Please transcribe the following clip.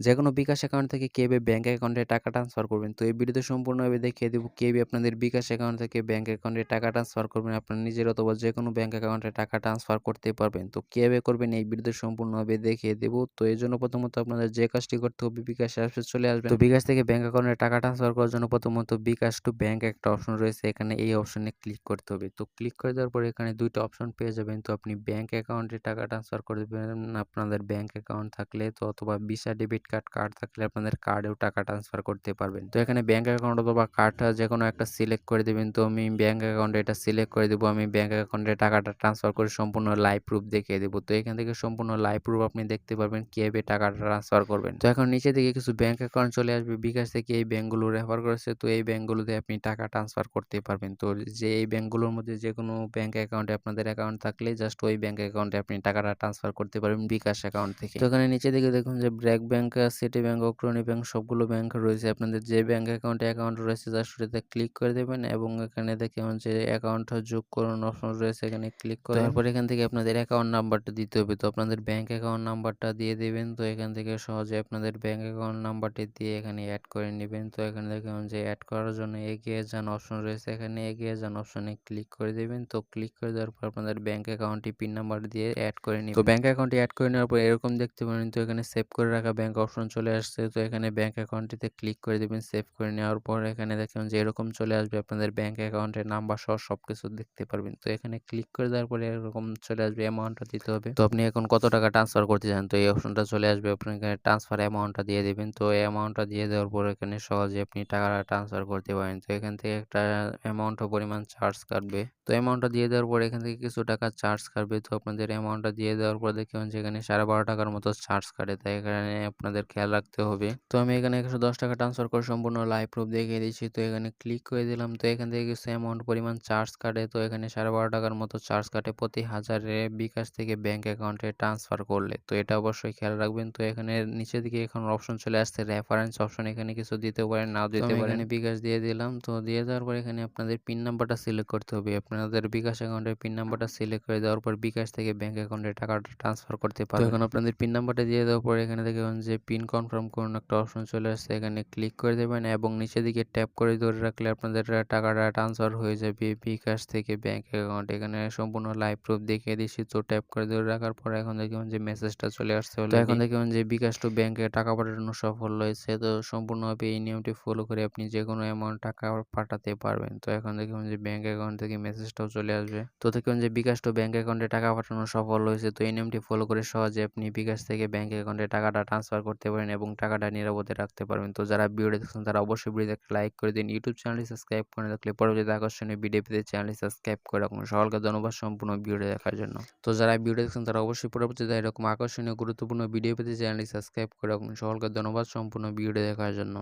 যেকোনো বিকাশ অ্যাকাউন্ট থেকে কীভাবে ব্যাঙ্ক অ্যাকাউন্টে টাকা ট্রান্সফার করবেন। তো এই ভিডিওতে সম্পূর্ণভাবে দেখিয়ে দেবো কীভাবে আপনাদের বিকাশ অ্যাকাউন্ট থেকে ব্যাঙ্ক অ্যাকাউন্টে টাকা ট্রান্সফার করবেন। আপনার নিজের অথবা যে কোনো ব্যাঙ্ক অ্যাকাউন্টে টাকা ট্রান্সফার করতে পারবেন। তো কীভাবে করবেন এই ভিডিওতে সম্পূর্ণভাবে দেখিয়ে দেবো। তো এই জন্য প্রথমত আপনাদের যে কাজটি করতে হবে, বিকাশ অ্যাপসে চলে আসবেন। তো বিকাশ থেকে ব্যাঙ্ক অ্যাকাউন্টে টাকা ট্রান্সফার করার জন্য প্রথমত বিকাশ টু ব্যাঙ্ক একটা অপশন রয়েছে। এখানে এই অপশনে ক্লিক করতে হবে। তো ক্লিক করে দেওয়ার পরে এখানে দুইটা অপশন পেয়ে যাবেন। তো আপনি ব্যাঙ্ক অ্যাকাউন্টে টাকা ট্রান্সফার করে দেবেন আপনাদের ব্যাঙ্ক অ্যাকাউন্ট থাকলে। তো অথবা ভিসা, ডেবিট কার্ড কার্ড থাকলে আপনাদের কার্ডেও টাকা ট্রান্সফার করতে পারবেন। তো এখানে ব্যাঙ্ক অ্যাকাউন্ট অথবা কার্ডটা যে কোনো একটা সিলেক্ট করে দেবেন। তো আমি ব্যাঙ্ক অ্যাকাউন্টে এটা সিলেক্ট করে দেবো। আমি ব্যাঙ্ক অ্যাকাউন্টে টাকাটা ট্রান্সফার করে সম্পূর্ণ লাইভ প্রুফ দেখিয়ে দেবো। তো এখান থেকে সম্পূর্ণ লাইভ প্রুফ আপনি দেখতে পারবেন কীভাবে টাকাটা ট্রান্সফার করবেন। তো এখন নিচে দিকে কিছু ব্যাঙ্ক অ্যাকাউন্ট চলে আসবে। বিকাশ থেকে এই ব্যাঙ্কগুলো রেফার করেছে। তো এই ব্যাঙ্কগুলোতে আপনি টাকা ট্রান্সফার করতে পারবেন। তো যে এই ব্যাঙ্কগুলোর মধ্যে যে কোনো ব্যাঙ্ক অ্যাকাউন্টে আপনাদের অ্যাকাউন্ট থাকলে জাস্ট ওই ব্যাঙ্ক অ্যাকাউন্টে আপনি টাকাটা ট্রান্সফার করতে পারবেন বিকাশ অ্যাকাউন্ট থেকে। তো এখানে নিচে দিকে দেখুন যে BRAC bank city bank Agrani bank সবগুলো ব্যাংক রয়েছে। আপনাদের যে ব্যাংক অ্যাকাউন্টে অ্যাকাউন্ট রয়েছে জাস্ট ওটাতে ক্লিক করে দেবেন এবং এখানে দেখুন যে অ্যাকাউন্ট যোগ করুন অপশন রয়েছে এখানে ক্লিক করে তারপর এখান থেকে আপনাদের অ্যাকাউন্ট নাম্বারটা দিতে হবে। তো আপনাদের ব্যাংক অ্যাকাউন্ট নাম্বারটা দিয়ে দেবেন। তো এখান থেকে সহজে আপনাদের ব্যাংক অ্যাকাউন্ট নাম্বারটি দিয়ে এখানে অ্যাড করে নেবেন। তো এখানে দেখুন যে অ্যাড করার জন্য এগিয়ে যান অপশন রয়েছে। এখানে এগিয়ে যান অপশনে ক্লিক করে দেবেন। তো ক্লিক করে দেওয়ার পর আপনাদের ব্যাংক অ্যাকাউন্টটি পিন নাম্বার দিয়ে অ্যাড করে নিন তো ব্যাংক অ্যাকাউন্টটি অ্যাড করে নেওয়ার পর এরকম দেখতে পারেন। তো এখানে সেভ করে রাখা ব্যাংক অপশন চলে আসছে। তো এখানে ব্যাংক অ্যাকাউন্টটিতে ক্লিক করে দেবেন সেভ করে নেওয়ার পর এখানে দেখুন যে এরকম চলে আসবে, আপনাদের ব্যাংক অ্যাকাউন্টের নাম্বার সহ সব কিছু দেখতে পারবেন। তো এখানে ক্লিক করে দেওয়ার পরে এরকম চলে আসবে অ্যামাউন্টটা দিতে হবে। তো আপনি এখন কত টাকা ট্রান্সফার করতে চান? তো এই অপশনটা চলে আসবে, আপনি এখানে ট্রান্সফার অ্যামাউন্টটা দিয়ে দেবেন। তো এই অ্যামাউন্টটা দিয়ে দেওয়ার পর এখানে সহজে আপনি টাকাটা ট্রান্সফার করতে পারেন। তো এখান থেকে একটা অ্যামাউন্ট পরিমাণ চার্জ কাটবে। তো অ্যামাউন্টটা দিয়ে দেওয়ার পর এখান থেকে কিছু টাকা চার্জ কাটবে। তো আপনাদের অ্যামাউন্টটা দিয়ে দেওয়ার পর দেখবেন যেখানে সাড়ে বারো টাকার মতো চার্জ কাটে। তাই এখানে আপনাদের খেয়াল রাখতে হবে। তো আমি এখানে একশো দশ টাকা ট্রান্সফার করে সম্পূর্ণ লাইভ প্রুফ দেখিয়ে দিচ্ছি। তো এখানে ক্লিক করে দিলাম। তো এখান থেকে কিছু অ্যামাউন্ট পরিমাণ চার্জ কাটে। তো এখানে সাড়ে বারো টাকার মতো চার্জ কাটে প্রতি হাজারে বিকাশ থেকে ব্যাঙ্ক অ্যাকাউন্টে ট্রান্সফার করলে। তো এটা অবশ্যই খেয়াল রাখবেন। তো এখানে নিচের দিকে এখন অপশন চলে আসছে। রেফারেন্স অপশন এখানে কিছু দিতে পারেন নাও দিতে পারেন। বিকাশ দিয়ে দিলাম। তো দিয়ে দেওয়ার পর এখানে আপনাদের পিন নাম্বারটা সিলেক্ট করতে হবে। আপনাদের বিকাশ অ্যাকাউন্টের পিন নাম্বারটা সিলেক্ট করে দেওয়ার পর বিকাশ থেকে ব্যাঙ্ক অ্যাকাউন্টে টাকাটা ট্রান্সফার করতে পারবেন। এখন আপনাদের পিন নাম্বারটা দিয়ে দেওয়ার পর এখানে দেখবেন যে পিন কনফার্ম করুন একটা অপশন চলে আসছে এখানে ক্লিক করে দেবেন এবং নিচের দিকে ট্যাপ করে ধরে রাখলে আপনাদের টাকাটা ট্রান্সফার হয়ে যাবে বিকাশ থেকে ব্যাঙ্ক অ্যাকাউন্ট এখানে সম্পূর্ণ লাইভ প্রুফ দেখিয়ে দিচ্ছি তো ট্যাপ করে ধরে রাখার পর এখন দেখবেন যে মেসেজটা চলে আসছে এখন দেখবেন যে বিকাশ টু ব্যাংকে টাকা পাঠানো সফল হয়েছে তো সম্পূর্ণভাবে এই নিয়মটি ফলো করে আপনি যে কোনো অ্যামাউন্ট টাকা পাঠাতে পারবেন। তো এখন দেখবেন যে ব্যাংক অ্যাকাউন্ট থেকে মেসেজটাও চলে আসবে। তো দেখবেন যে বিকাশ টু ব্যাংক অ্যাকাউন্টে টাকা পাঠানো সফল হয়েছে তো এই নিয়মটি ফলো করে সহজে আপনি বিকাশ থেকে ব্যাংক অ্যাকাউন্টে টাকাটা ট্রান্সফার করতে পারেন এবং টাকাটা নিরাপদে রাখতে পারবেন। তো যারা ভিডিও দেখছেন, তারা অবশ্যই ভিডিওতে লাইক করে দিন। ইউটিউব চ্যানেলটি সাবস্ক্রাইব করে রাখলে পরবর্তীতে আকর্ষণীয় ভিডিও পেতে চ্যানেলটি সাবস্ক্রাইব করে রাখুন। সকলকে ধন্যবাদ সম্পূর্ণ ভিডিও দেখার জন্য। তো যারা ভিডিও দেখছেন, তারা অবশ্যই পরবর্তীতে এরকম আকর্ষণীয়, গুরুত্বপূর্ণ ভিডিও পেতে চ্যানেলটি সাবস্ক্রাইব করে রাখুন। সকলকে ধন্যবাদ সম্পূর্ণ ভিডিও দেখার জন্য।